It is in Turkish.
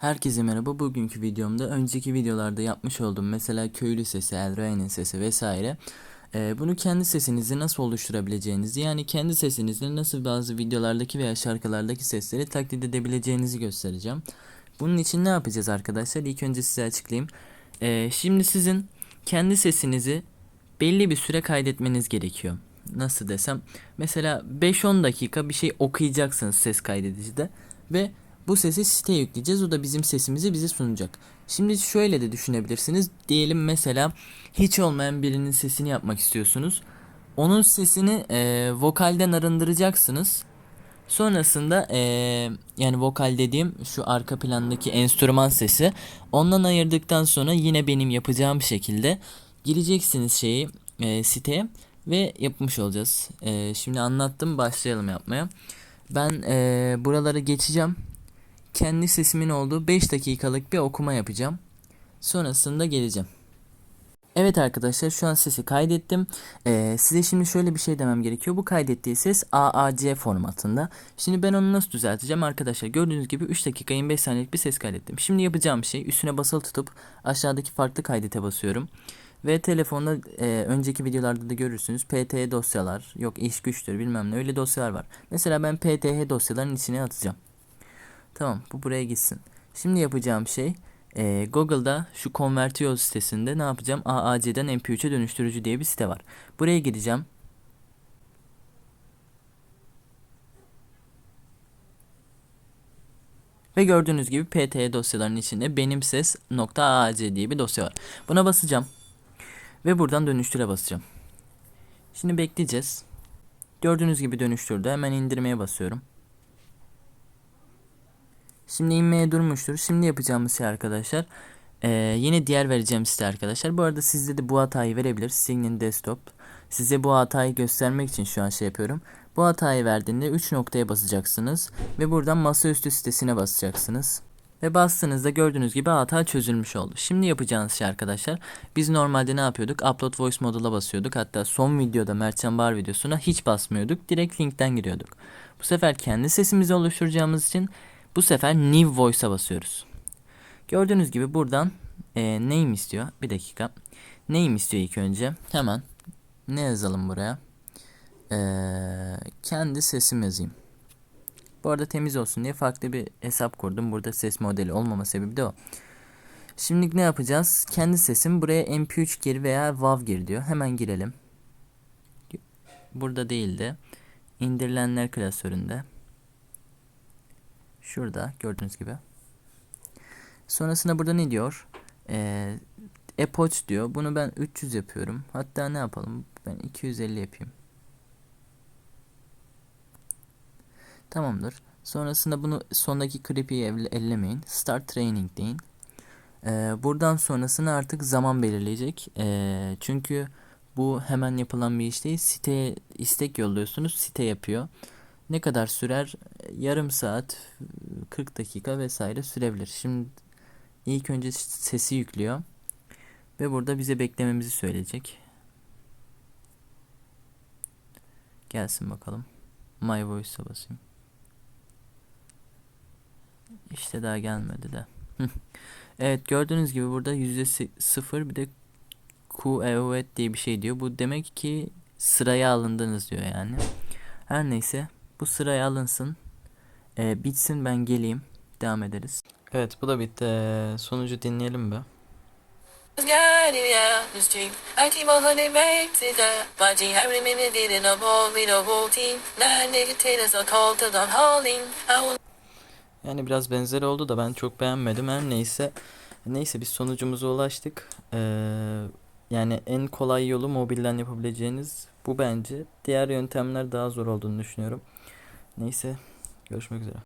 Herkese merhaba. Bugünkü videomda önceki videolarda yapmış olduğum mesela köylü sesi, Elray'ın sesi vesaire. e, bunu kendi sesinizi nasıl oluşturabileceğinizi yani kendi sesinizle nasıl bazı videolardaki veya şarkılardaki sesleri taklit edebileceğinizi göstereceğim. Bunun için ne yapacağız arkadaşlar? İlk önce size açıklayayım. E, şimdi sizin kendi sesinizi belli bir süre kaydetmeniz gerekiyor. Nasıl desem mesela 5-10 dakika bir şey okuyacaksınız ses kaydedicide ve bu sesi siteye yükleyeceğiz. O da bizim sesimizi bize sunacak. Şimdi şöyle de düşünebilirsiniz. Diyelim mesela hiç olmayan birinin sesini yapmak istiyorsunuz. Onun sesini e, vokalden arındıracaksınız. Sonrasında e, yani vokal dediğim şu arka plandaki enstrüman sesi. Ondan ayırdıktan sonra yine benim yapacağım şekilde gireceksiniz şeyi e, siteye ve yapmış olacağız. E, şimdi anlattım başlayalım yapmaya. Ben e, buraları geçeceğim kendi sesimin olduğu 5 dakikalık bir okuma yapacağım. Sonrasında geleceğim. Evet arkadaşlar şu an sesi kaydettim. Ee, size şimdi şöyle bir şey demem gerekiyor. Bu kaydettiği ses AAC formatında. Şimdi ben onu nasıl düzelteceğim arkadaşlar? Gördüğünüz gibi 3 dakika 25 saniyelik bir ses kaydettim. Şimdi yapacağım şey üstüne basılı tutup aşağıdaki farklı kaydete basıyorum. Ve telefonda e, önceki videolarda da görürsünüz PTH dosyalar yok iş güçtür bilmem ne öyle dosyalar var. Mesela ben PTH dosyaların içine atacağım. Tamam bu buraya gitsin. Şimdi yapacağım şey e, Google'da şu Convertio sitesinde ne yapacağım? AAC'den MP3'e dönüştürücü diye bir site var. Buraya gideceğim. Ve gördüğünüz gibi PTE dosyalarının içinde benim ses.aac diye bir dosya var. Buna basacağım. Ve buradan dönüştüre basacağım. Şimdi bekleyeceğiz. Gördüğünüz gibi dönüştürdü. Hemen indirmeye basıyorum. Şimdi inmeye durmuştur. Şimdi yapacağımız şey arkadaşlar. Ee, yine diğer vereceğim site arkadaşlar. Bu arada sizde de bu hatayı verebilir. Signin Desktop. Size bu hatayı göstermek için şu an şey yapıyorum. Bu hatayı verdiğinde 3 noktaya basacaksınız. Ve buradan masaüstü sitesine basacaksınız. Ve bastığınızda gördüğünüz gibi hata çözülmüş oldu. Şimdi yapacağınız şey arkadaşlar. Biz normalde ne yapıyorduk? Upload Voice Module'a basıyorduk. Hatta son videoda Mertcan Bar videosuna hiç basmıyorduk. Direkt linkten giriyorduk. Bu sefer kendi sesimizi oluşturacağımız için bu sefer New Voice'a basıyoruz. Gördüğünüz gibi buradan e, name istiyor. Bir dakika. Name istiyor ilk önce. Hemen ne yazalım buraya? E, kendi sesim yazayım. Bu arada temiz olsun diye farklı bir hesap kurdum. Burada ses modeli olmama sebebi de o. Şimdi ne yapacağız? Kendi sesim buraya mp3 gir veya wav gir diyor. Hemen girelim. Burada değildi. İndirilenler klasöründe. Şurada gördüğünüz gibi. Sonrasında burada ne diyor? Ee, Epoch diyor. Bunu ben 300 yapıyorum. Hatta ne yapalım? Ben 250 yapayım. Tamamdır. Sonrasında bunu sondaki creepy'yi ellemeyin. Start training deyin. Ee, buradan sonrasını artık zaman belirleyecek. Ee, çünkü bu hemen yapılan bir iş değil. Siteye istek yolluyorsunuz. Site yapıyor. Ne kadar sürer? Yarım saat, 40 dakika vesaire sürebilir. Şimdi ilk önce sesi yüklüyor. Ve burada bize beklememizi söyleyecek. Gelsin bakalım. My Voice'a basayım. İşte daha gelmedi de. evet gördüğünüz gibi burada yüzde sıfır bir de Q evet diye bir şey diyor. Bu demek ki sıraya alındınız diyor yani. Her neyse bu sıraya alınsın. Ee, bitsin ben geleyim. Devam ederiz. Evet bu da bitti. Ee, sonucu dinleyelim be. Yani biraz benzer oldu da ben çok beğenmedim. Her neyse. Neyse biz sonucumuza ulaştık. Ee, yani en kolay yolu mobilden yapabileceğiniz bu bence. Diğer yöntemler daha zor olduğunu düşünüyorum. Neyse görüşmek üzere.